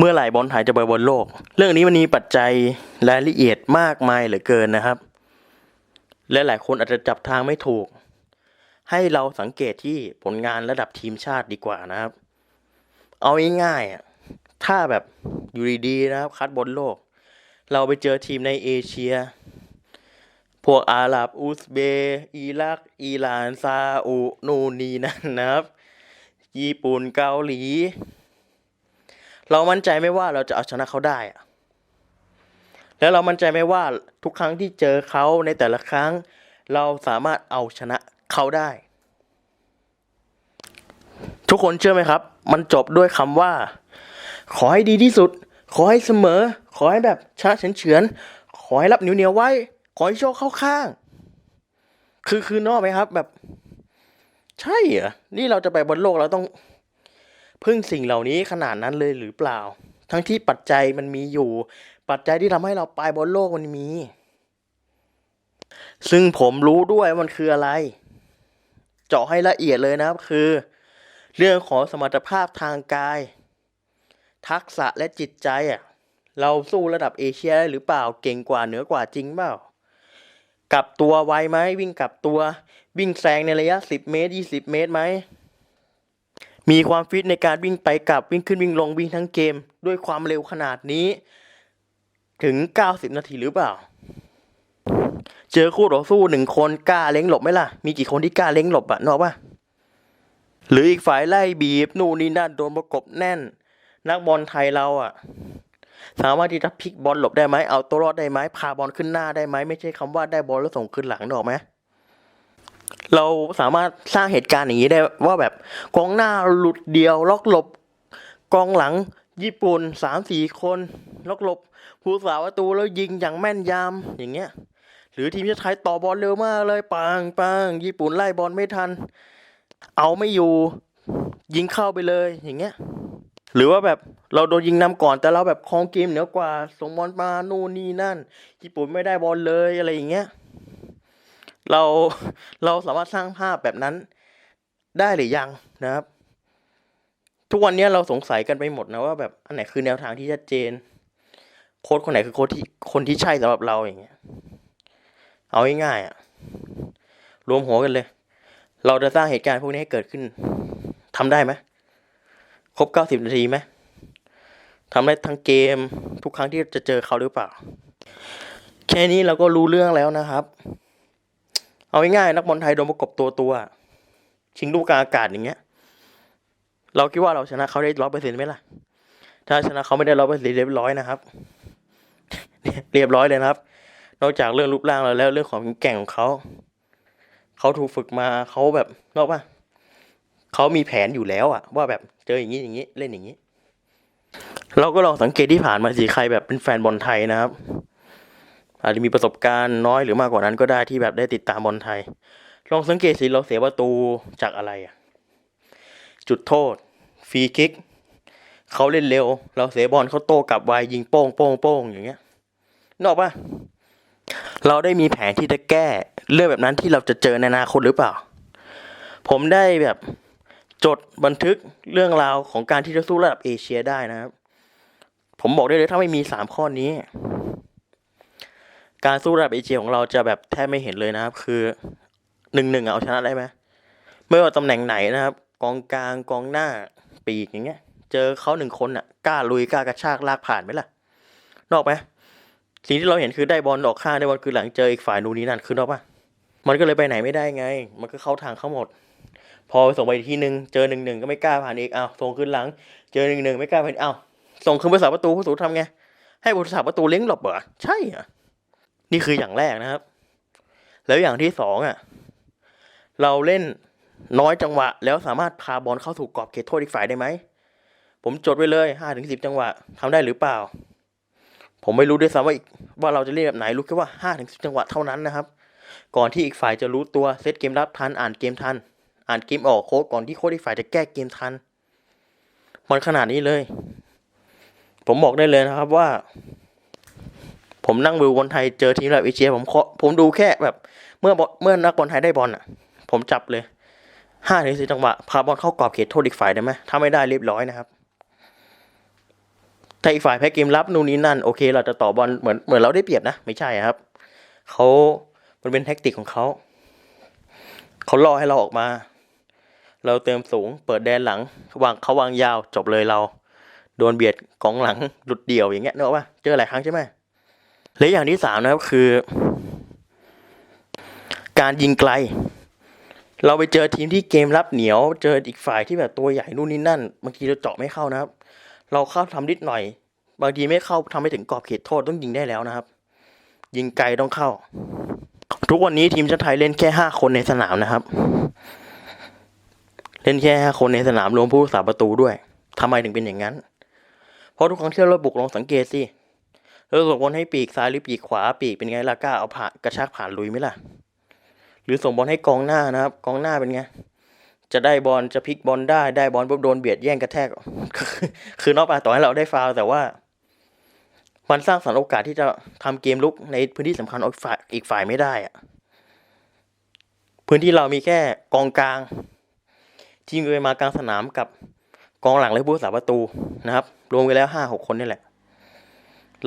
เมื่อไหร่บอลไทยจะไปบอลโลก เรื่องนี้มันมีปัจจัยรายละเอียดมากมายเหลือเกินนะครับ และหลายคนอาจจะจับทางไม่ถูก ให้เราสังเกตที่ผลงานระดับทีมชาติดีกว่านะครับ เอาง่ายๆอะถ้าแบบอยู่ดีๆนะครับคัดบอลโลก เราไปเจอทีมในเอเชีย พวกอาหรับ อุซเบย์อิรัก อิหร่านซาอุนูนีนั่นนะครับ ญี่ปุ่นเกาหลี เรามั่นใจไม่ว่าเราจะเอาชนะเขาได้อะแล้วเรามั่นใจไหมว่าทุกครั้งที่เจอเขาในแต่ละครั้ง เราสามารถเอาชนะเขาได้ ทุกคนเชื่อไหมครับ มันจบด้วยคำว่า ขอให้ดีที่สุด ขอให้เสมอ ขอให้แบบชนะเฉือนเฉือนขอให้รับเหนียวเหนียวไว้ ขอให้โชคเข้าข้าง คือคือนอกไหมครับแบบ ใช่เหรอนี่เราจะไปบนโลกเราต้อง พึ่งสิ่งเหล่านี้ขนาดนั้นเลยหรือเปล่า ทั้งที่ปัจจัยมันมีอยู่ ปัจจัยที่ทำให้เราไปบนโลกมันมี ซึ่งผมรู้ด้วยมันคืออะไร เจาะให้ละเอียดเลยนะครับ คือ เรื่องของสมรรถภาพทางกาย ทักษะและจิตใจอะเราสู้ระดับเอเชียได้หรือเปล่าเก่งกว่าเหนือกว่าจริงเปล่ากลับตัวไวไหมวิ่งกลับตัว วิ่งแซงในระยะ 10 เมตร 20 เมตรไหม มีความฟิตในการวิ่งไปกลับวิ่งขึ้นวิ่งลงวิ่งทั้งเกม ด้วยความเร็วขนาดนี้ ถึง 90 นาทีหรือเปล่า เจอคู่ต่อสู้หนึ่งคนกล้าเล้งหลบไหมล่ะ มีกี่คนที่กล้าเล้งหลบอะนออกปะหรืออีกฝ่ายไล่บีบนู่นนี่นั่นโดนประกบแน่น นักบอลไทยเราอะสามารถที่จะพลิกบอลหลบได้ไหมเอาตัวรอดได้ไหมพาบอลขึ้นหน้าได้ไหมไม่ใช่คำว่าได้บอลแล้วส่งขึ้นหลังนกออกไหม เราสามารถสร้างเหตุการณ์อย่างนี้ได้ว่าแบบกองหน้าหลุดเดียวล็อกหลบ กองหลังญี่ปุ่นสามสี่คนล็อกหลบผู้สาวประตูแล้วยิงอย่างแม่นยำอย่างเงี้ย หรือทีมชาติไทยต่อบอลเร็วมากเลยปังปังญี่ปุ่นไล่บอลไม่ทัน เอาไม่อยู่ ยิงเข้าไปเลยอย่างเงี้ย หรือว่าแบบเราโดนยิงนำก่อนแต่เราแบบครองเกมเหนือกว่าส่งบอลมานู่นนี่นั่น ญี่ปุ่นไม่ได้บอลเลยอะไรอย่างเงี้ย เราเราสามารถสร้างภาพแบบนั้นได้หรือยังนะครับ ทุกวันนี้เราสงสัยกันไปหมดนะว่าแบบอันไหนคือแนวทางที่ชัดเจน โค้ดคนไหนคือโค้ดที่คนที่ใช่สำหรับเราอย่างเงี้ยเอาง่ายๆอะรวมหัวกันเลย เราจะสร้างเหตุการณ์พวกนี้ให้เกิดขึ้นทำได้ไหมครบเก้าสิบนาทีไหมทำได้ทั้งเกมทุกครั้งที่จะเจอเขาหรือเปล่า แค่นี้เราก็รู้เรื่องแล้วนะครับ เอาง่ายๆนักบอลไทยโดนประกบตัวตัวๆชิงลูกกลางอากาศอย่างเงี้ย เราคิดว่าเราชนะเขาได้ร้อยเปอร์เซ็นต์ไหมล่ะ ถ้าชนะเขาไม่ได้ร้อยเปอร์เซ็นต์เรียบร้อยนะครับเรียบร้อยเลยนะครับ นอกจากเรื่องรูปร่างแล้วแล้วเรื่องของแก่งของเขาเขาถูกฝึกมาเขาแบบนอกป่ะเขามีแผนอยู่แล้วอะว่าแบบเจออย่างนี้อย่างนี้เล่นอย่างนี้ เราก็ลองสังเกตที่ผ่านมาสิใครแบบเป็นแฟนบอลไทยนะครับ อาจจะมีประสบการณ์น้อยหรือมากกว่านั้นก็ได้ที่แบบได้ติดตามบอลไทย ลองสังเกตสิเราเสียประตูจากอะไรอะจุดโทษฟรีคิกเขาเล่นเร็ว เราเสียบอลเขาโต้กลับไวยิงโป้งโป้งโป้งอย่างเงี้ยนออกปะเราได้มีแผนที่จะแก้เรื่องแบบนั้นที่เราจะเจอในอนาคตหรือเปล่า ผมได้แบบจดบันทึกเรื่องราวของการที่จะสู้ระดับเอเชียได้นะครับ ผมบอกได้เลยถ้าไม่มีสามข้อนี้ การสู้ระดับเอเชียของเราจะแบบแทบไม่เห็นเลยนะครับ คือหนึ่งหนึ่งเอาชนะได้ไหมไม่ว่าตำแหน่งไหนนะครับ กองกลางกองหน้าปีกอย่างเงี้ย เจอเขาหนึ่งคนอะกล้าลุยกล้ากระชากลากผ่านไหมล่ะ นอกไหมสิ่งที่เราเห็นคือได้บอลออกข้างได้บอลคือหลังเจออีกฝ่ายนู่นนี่นั่นคือนอกปะมันก็เลยไปไหนไม่ได้ไง มันก็เข้าทางเขาหมด พอส่งไปอีกทีหนึ่งเจอหนึ่งหนึ่งก็ไม่กล้าผ่านอีกเอาส่งขึ้นหลัง เจอหนึ่งหนึ่งไม่กล้าผ่านอ้าส่งขึ้นไปสาประตูผู้สูทำไงให้ผู้สาประตูเลี้ยงหลบเหรอใช่เหรอ นี่คืออย่างแรกนะครับ แล้วอย่างที่สองอะ เราเล่นน้อยจังหวะ แล้วสามารถพาบอลเข้าสู่กรอบเขตโทษอีกฝ่ายได้ไหม ผมจดไว้เลยห้าถึงสิบจังหวะทำได้หรือเปล่า ผมไม่รู้ด้วยซ้ำว่าอีกว่าเราจะเล่นแบบไหนรู้แค่ว่าห้าถึงสิบจังหวะเท่านั้นนะครับ ก่อนที่อีกฝ่ายจะรู้ตัวเซตเกมรับทันอ่านเกมทัน อ่านเกมออกโค้ดก่อนที่โค้ดอีกฝ่ายจะแก้เกมทัน มันขนาดนี้เลย ผมบอกได้เลยนะครับว่า ผมนั่งดูบอลไทยเจอทีมระดับเอเชียผมผมดูแค่แบบ เมื่อเมื่อนักบอลไทยได้บอลอะ ผมจับเลยห้าถึงสิบจังหวะพาบอลเข้ากรอบเขตโทษอีกฝ่ายได้ไหมถ้าไม่ได้เรียบร้อยนะครับถ้าอีกฝ่ายแพ้เกมรับนู่นนี่นั่นโอเค เราจะต่อบอลเหมือนเหมือนเราได้เปรียบนะ ไม่ใช่ครับเขามันเป็นแท็กติกของเขาเขาล่อให้เราออกมา เราเติมสูง เปิดแดนหลังวางเขาวางยาวจบเลยเรา โดนเบียดกองหลังหลุดเดี่ยวอย่างเงี้ยเนอะป่ะเจอหลายครั้งใช่ไหม และอย่างที่สามนะครับคือ การยิงไกล เราไปเจอทีมที่เกมรับเหนียว เจออีกฝ่ายที่แบบตัวใหญ่นู่นนี่นั่นบางทีเราเจาะไม่เข้านะครับ เราเข้าทำนิดหน่อย บางทีไม่เข้าทำไม่ถึงกรอบเขตโทษต้องยิงได้แล้วนะครับ ยิงไกลต้องเข้า ทุกวันนี้ทีมชาติไทยเล่นแค่ห้าคนในสนามนะครับ เล่นแค่ห้าคนในสนามรวมผู้รักษาประตูด้วยทำไมถึงเป็นอย่างนั้น เพราะทุกครั้งที่เราบุกลองสังเกตสิ เราส่งบอลให้ปีกซ้ายหรือปีกขวาปีกเป็นไงล่ะกล้าเอาผ่ากระชากผ่านลุยไหมล่ะ หรือส่งบอลให้กองหน้านะครับ กองหน้าเป็นไง จะได้บอลจะพลิกบอลได้ได้บอลปุ๊บโดนเบียดแย่งกระแทก คือนอกจากต่อให้เราได้ฟาวแต่ว่า มันสร้างสรรค์โอกาสที่จะทำเกมลุกในพื้นที่สำคัญอีกฝ่ายอีกฝ่ายไม่ได้อะพื้นที่เรามีแค่กองกลางทีมไปมากลางสนามกับกองหลังและผู้รักษาประตูนะครับ รวมกันแล้วห้าหกคนนี่แหละ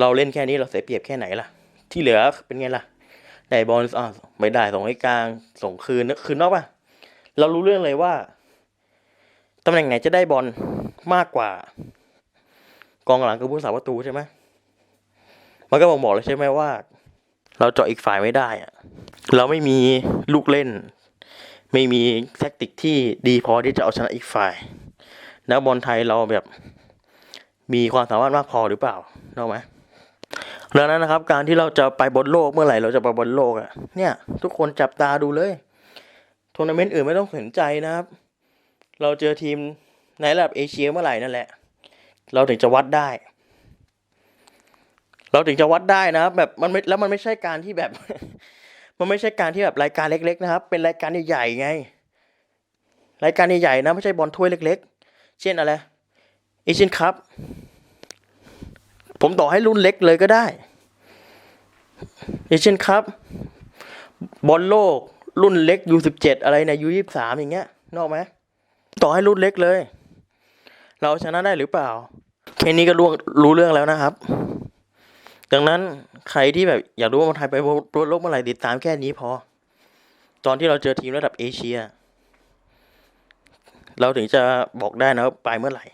เราเล่นแค่นี้เราเสียเปรียบแค่ไหนล่ะ ที่เหลือเป็นไงล่ะได้บอลอ่าไม่ได้ส่งให้กลาง ส่งคืนคืนนอกป่ะ เรารู้เรื่องเลยว่าตำแหน่งไหนจะได้บอลมากกว่า กองหลังกับผู้รักษาประตูใช่ไหมมันก็บอกบอกเลยใช่ไหมว่า เราเจาะอีกฝ่ายไม่ได้อะเราไม่มีลูกเล่น ไม่มีแทคติกที่ดีพอที่จะเอาชนะอีกฝ่ายนักบอลไทยเราแบบมีความสามารถมากพอหรือเปล่าเนกไหม ดังนั้นนะครับ การที่เราจะไปบอลโลกเมื่อไหร่เราจะไปบอลโลกอะเนี่ย ทุกคนจับตาดูเลยทัวร์นาเมนต์อื่นไม่ต้องสนใจนะครับ เราเจอทีมในระดับเอเชียเมื่อไหร่นั่นแหละ เราถึงจะวัดได้ เราถึงจะวัดได้นะครับ แบบมันไม่แล้วมันไม่ใช่การที่แบบ มันไม่ใช่การที่แบบรายการเล็ก ๆ นะครับ เป็นรายการใหญ่ๆไง รายการใหญ่ๆนะไม่ใช่บอลถ้วยเล็ก ๆ เช่นอะไรเอเชียนคัพ ผมต่อให้รุ่นเล็กเลยก็ได้เอเชียนคัพบอลโลกรุ่นเล็กยูสิบเจ็ดอะไรเนี่ยยูยี่สามอย่างเงี้ยนอกไหมต่อให้รุ่นเล็กเลย เราชนะได้หรือเปล่า แค่นี้ก็รู้รู้เรื่องแล้วนะครับ ดังนั้นใครที่แบบอยากรู้ว่ามันไทยไปตัวโลกเมื่อไหร่ติดตามแค่นี้พอ ตอนที่เราเจอทีมระดับเอเชีย เราถึงจะบอกได้นะว่าไปเมื่อไหร่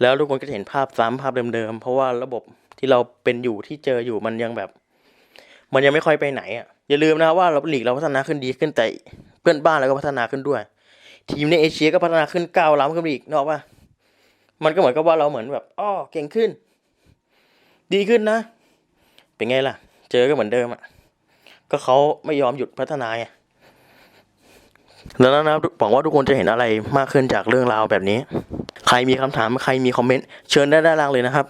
แล้วทุกคนก็จะเห็นภาพซ้ำภาพเดิมๆ เพราะว่าระบบที่เราเป็นอยู่ที่เจออยู่มันยังแบบ มันยังไม่ค่อยไปไหนอะอย่าลืมนะว่าเราหลีกเราพัฒนาขึ้นดีขึ้นแต่เพื่อนบ้านเราก็พัฒนาขึ้นด้วย ทีมในเอเชียก็พัฒนาขึ้นก้าวล้ำขึ้นไปอีกนออกปะมันก็เหมือนกับว่าเราเหมือนแบบอ้อเก่งขึ้น ดีขึ้นนะ เป็นไงล่ะ เจอก็เหมือนเดิมอะก็เขาไม่ยอมหยุดพัฒนาไงแล้วนะครับหวังว่าทุกคนจะเห็นอะไรมากขึ้นจากเรื่องราวแบบนี้ ใครมีคำถามใครมีคอมเมนต์เชิญได้ด้านล่างเลยนะครับ